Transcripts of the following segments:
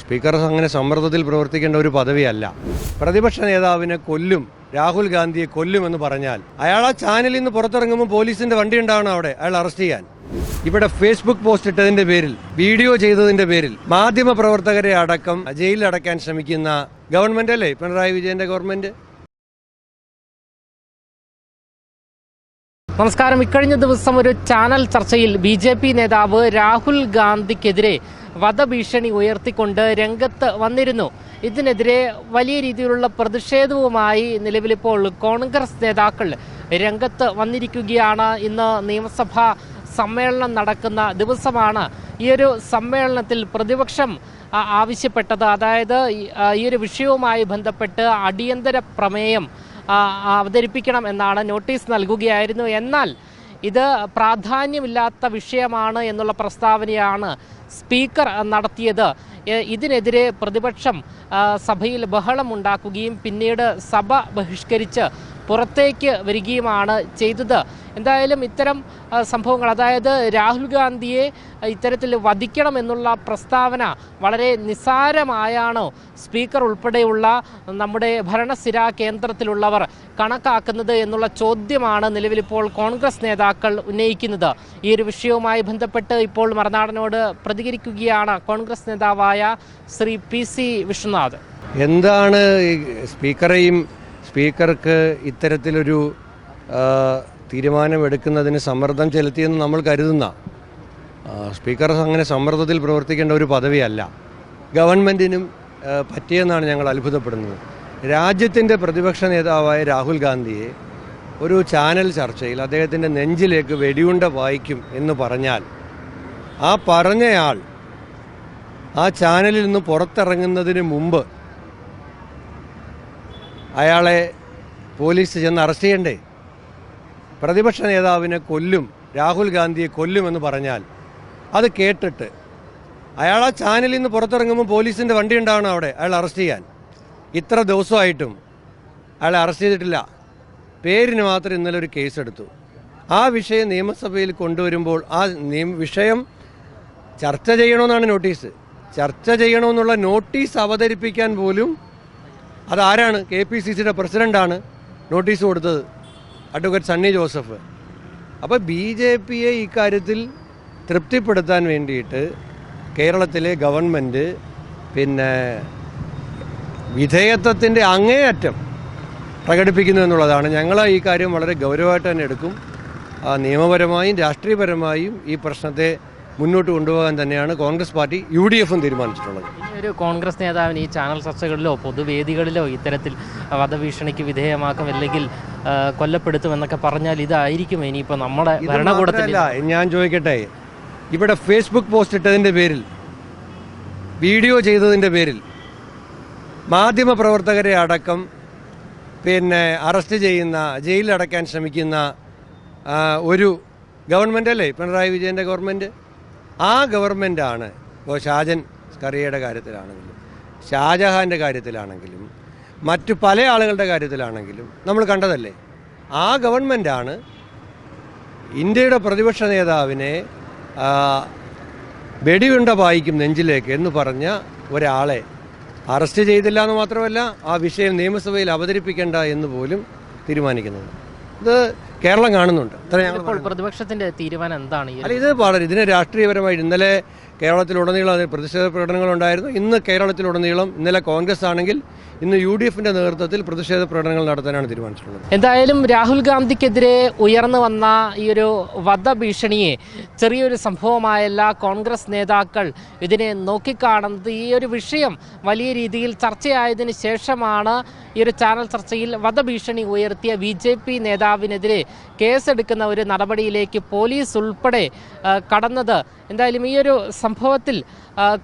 Speaker അങ്ങനെ സമ്മർദ്ദത്തിൽ പ്രവർത്തിക്കേണ്ട ഒരു പദവിയല്ല. പ്രതിപക്ഷ നേതാവിനെ കൊല്ലും രാഹുൽ ഗാന്ധിയെ കൊല്ലുമെന്ന് പറഞ്ഞാൽ അയാൾ ആ ചാനലിൽ നിന്ന് പുറത്തിറങ്ങുമ്പോൾ പോലീസിന്റെ വണ്ടി ഉണ്ടാവണം അവിടെ അയാൾ അറസ്റ്റ് ചെയ്യാൻ. ഇവിടെ ഫേസ്ബുക്ക് പോസ്റ്റ് ഇട്ടതിന്റെ പേരിൽ വീഡിയോ ചെയ്തതിന്റെ പേരിൽ മാധ്യമ പ്രവർത്തകരെ അടക്കം ജയിലിൽ അടയ്ക്കാൻ ശ്രമിക്കുന്ന ഗവൺമെന്റ് അല്ലേ? പിണറായി വിജയന്റെ ഗവൺമെന്റ്? നമസ്കാരം. ഇക്കഴിഞ്ഞ ദിവസം ഒരു ചാനൽ ചർച്ചയിൽ ബി ജെ പി നേതാവ് രാഹുൽ ഗാന്ധിക്കെതിരെ വധഭീഷണി ഉയർത്തിക്കൊണ്ട് രംഗത്ത് വന്നിരുന്നു. ഇതിനെതിരെ വലിയ രീതിയിലുള്ള പ്രതിഷേധവുമായി നിലവിലിപ്പോൾ കോൺഗ്രസ് നേതാക്കൾ രംഗത്ത് വന്നിരിക്കുകയാണ്. ഇന്ന് നിയമസഭാ സമ്മേളനം നടക്കുന്ന ദിവസമാണ് ഈ ഒരു സമ്മേളനത്തിൽ പ്രതിപക്ഷം ആവശ്യപ്പെട്ടത്. അതായത് ഈ- ഒരു വിഷയവുമായി ബന്ധപ്പെട്ട് അടിയന്തര പ്രമേയം അവതരിപ്പിക്കണം എന്നാണ് നോട്ടീസ് നൽകുകയായിരുന്നു. എന്നാൽ ഇത് പ്രാധാന്യമില്ലാത്ത വിഷയമാണ് എന്നുള്ള പ്രസ്താവനയാണ് സ്പീക്കർ നടത്തിയത്. ഇതിനെതിരെ പ്രതിപക്ഷം സഭയിൽ ബഹളമുണ്ടാക്കുകയും പിന്നീട് സഭ ബഹിഷ്കരിച്ച് പുറത്തേക്ക് വരികയുമാണ് ചെയ്തത്. എന്തായാലും ഇത്തരം സംഭവങ്ങൾ അതായത് രാഹുൽ ഗാന്ധിയെ ഇത്തരത്തിൽ വധിക്കണം എന്നുള്ള പ്രസ്താവന വളരെ നിസ്സാരമായാണ് സ്പീക്കർ ഉൾപ്പെടെയുള്ള നമ്മുടെ ഭരണസ്ഥിര കേന്ദ്രത്തിലുള്ളവർ കണക്കാക്കുന്നത് എന്നുള്ള ചോദ്യമാണ് നിലവിലിപ്പോൾ കോൺഗ്രസ് നേതാക്കൾ ഉന്നയിക്കുന്നത്. ഈ ഒരു വിഷയവുമായി ബന്ധപ്പെട്ട് ഇപ്പോൾ മറുനാടനോട് പ്രതികരിക്കുകയാണ് കോൺഗ്രസ് നേതാവായ ശ്രീ പി സി വിശ്വനാഥ് എന്താണ് സ്പീക്കറെയും സ്പീക്കർക്ക് ഇത്തരത്തിലൊരു തീരുമാനമെടുക്കുന്നതിന് സമ്മർദ്ദം ചെലുത്തിയെന്ന് നമ്മൾ കരുതുന്ന സ്പീക്കർ അങ്ങനെ സമ്മർദ്ദത്തിൽ പ്രവർത്തിക്കേണ്ട ഒരു പദവിയല്ല. ഗവൺമെന്റിനും പറ്റിയെന്നാണ് ഞങ്ങൾ അത്ഭുതപ്പെടുന്നത്. രാജ്യത്തിന്റെ പ്രതിപക്ഷ നേതാവായ രാഹുൽ ഗാന്ധിയെ ഒരു ചാനൽ ചർച്ചയിൽ അദ്ദേഹത്തിന്റെ നെഞ്ചിലേക്ക് വെടിയുണ്ട വായിക്കും എന്ന് പറഞ്ഞാൽ ആ പറഞ്ഞയാൾ ആ ചാനലിൽ നിന്ന് പുറത്തിറങ്ങുന്നതിന് മുമ്പ് അയാളെ പോലീസ് ചെന്ന് അറസ്റ്റ് ചെയ്യണ്ടേ? പ്രതിപക്ഷ നേതാവിനെ കൊല്ലും രാഹുൽ ഗാന്ധിയെ കൊല്ലുമെന്ന് പറഞ്ഞാൽ അത് കേട്ടിട്ട് അയാൾ ആ ചാനലിൽ നിന്ന് പുറത്തിറങ്ങുമ്പോൾ പോലീസിന്റെ വണ്ടി ഉണ്ടാവണം അവിടെ അയാൾ അറസ്റ്റ് ചെയ്യാൻ. ഇത്ര ദിവസമായിട്ടും അയാളെ അറസ്റ്റ് ചെയ്തിട്ടില്ല. പേരിന് മാത്രം ഇന്നലെ ഒരു കേസെടുത്തു ആ വിഷയം നിയമസഭയിൽ കൊണ്ടുവരുമ്പോൾ ആ നിയമ വിഷയം ചർച്ച ചെയ്യണമെന്നാണ് നോട്ടീസ് ചർച്ച ചെയ്യണമെന്നുള്ള നോട്ടീസ് അവതരിപ്പിക്കാൻ പോലും അതാരാണ്? കെ പി സി സിയുടെ പ്രസിഡന്റാണ് നോട്ടീസ് കൊടുത്തത്. അഡ്വക്കേറ്റ് സണ്ണി ജോസഫ്. അപ്പോൾ ബി ജെ പിയെ ഇക്കാര്യത്തിൽ തൃപ്തിപ്പെടുത്താൻ വേണ്ടിയിട്ട് കേരളത്തിലെ ഗവൺമെന്റ് പിന്നെ വിധേയത്വത്തിന്റെ അങ്ങേയറ്റം പ്രകടിപ്പിക്കുന്നു എന്നുള്ളതാണ്. ഞങ്ങൾ ഈ കാര്യം വളരെ ഗൗരവമായിട്ട് തന്നെ എടുക്കും. നിയമപരമായും രാഷ്ട്രീയപരമായും ഈ പ്രശ്നത്തെ മുന്നോട്ട് കൊണ്ടുപോകാൻ തന്നെയാണ് കോൺഗ്രസ് പാർട്ടി യു ഡി എഫും തീരുമാനിച്ചിട്ടുള്ളത്. ഒരു കോൺഗ്രസ് നേതാവിന് ഈ ചാനൽ ചർച്ചകളിലോ പൊതുവേദികളിലോ ഇത്തരത്തിൽ വധഭീഷണിക്ക് വിധേയമാക്കും അല്ലെങ്കിൽ കൊല്ലപ്പെടുത്തും എന്നൊക്കെ പറഞ്ഞാൽ ഇതായിരിക്കും ഇനിയിപ്പോൾ നമ്മുടെ ഭരണകൂടത്തില്ല ഞാൻ ചോദിക്കട്ടെ ഇവിടെ ഫേസ്ബുക്ക് പോസ്റ്റ് ഇട്ടതിന്റെ പേരിൽ വീഡിയോ ചെയ്തതിന്റെ പേരിൽ മാധ്യമപ്രവർത്തകരെ അടക്കം പിന്നെ അറസ്റ്റ് ചെയ്യുന്ന ജയിലിൽ അടയ്ക്കാൻ ശ്രമിക്കുന്ന ഒരു ഗവൺമെന്റ് അല്ലേ? പിണറായി വിജയന്റെ ഗവൺമെന്റ് ആ ഗവൺമെന്റാണ് ഇപ്പോൾ ഷാജൻ സ്കറിയയുടെ കാര്യത്തിലാണെങ്കിലും ഷാജഹാന്റെ കാര്യത്തിലാണെങ്കിലും മറ്റു പല ആളുകളുടെ കാര്യത്തിലാണെങ്കിലും നമ്മൾ കണ്ടതല്ലേ? ആ ഗവൺമെന്റാണ് ഇന്ത്യയുടെ പ്രതിപക്ഷ നേതാവിനെ വെടിയുണ്ട പായിക്കും നെഞ്ചിലേക്ക് എന്ന് പറഞ്ഞ ഒരാളെ അറസ്റ്റ് ചെയ്തില്ല എന്ന് മാത്രമല്ല ആ വിഷയം നിയമസഭയിൽ അവതരിപ്പിക്കേണ്ട എന്ന് പോലും തീരുമാനിക്കുന്നത്. ഇത് കേരളം കാണുന്നുണ്ട്. പ്രതിപക്ഷത്തിന്റെ തീരുമാനം എന്താണ് ഇത് വളരെ ഇതിന് രാഷ്ട്രീയപരമായിട്ട് ഇന്നലെ കേരളത്തിലുടനീളം അതിന് പ്രതിഷേധ പ്രകടനങ്ങളുണ്ടായിരുന്നു. ഇന്ന് കേരളത്തിലുടനീളം ഇന്നലെ കോൺഗ്രസ് ആണെങ്കിൽ ഇന്ന് യു ഡി എഫിന്റെ നേതൃത്വത്തിൽ പ്രതിഷേധ പ്രകടനങ്ങൾ നടത്താനാണ് തീരുമാനിച്ചിട്ടുള്ളത്. എന്തായാലും രാഹുൽ ഗാന്ധിക്കെതിരെ ഉയർന്നു വന്ന ഈ ഒരു വധഭീഷണിയെ ചെറിയൊരു സംഭവമായല്ല കോൺഗ്രസ് നേതാക്കൾ ഇതിനെ നോക്കിക്കാണുന്നത്. ഈ ഒരു വിഷയം വലിയ രീതിയിൽ ചർച്ചയായതിനു ശേഷമാണ് ഈ ഒരു ചാനൽ ചർച്ചയിൽ വധഭീഷണി ഉയർത്തിയ ബി ജെ പി നേതാവിനെതിരെ കേസെടുക്കുന്ന ഒരു നടപടിയിലേക്ക് പോലീസ് ഉൾപ്പെടെ കടന്നത്. എന്തായാലും ഈ ഒരു സംഭവത്തിൽ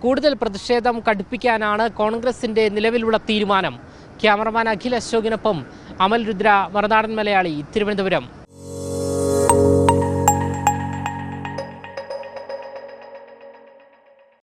കൂടുതൽ പ്രതിഷേധം കടുപ്പിക്കാനാണ് കോൺഗ്രസിന്റെ നിലവിലുള്ള തീരുമാനം. ക്യാമറമാൻ അഖിൽ അശോകിനൊപ്പം അമൽ രുദ്ര മറുനാടൻ മലയാളി തിരുവനന്തപുരം.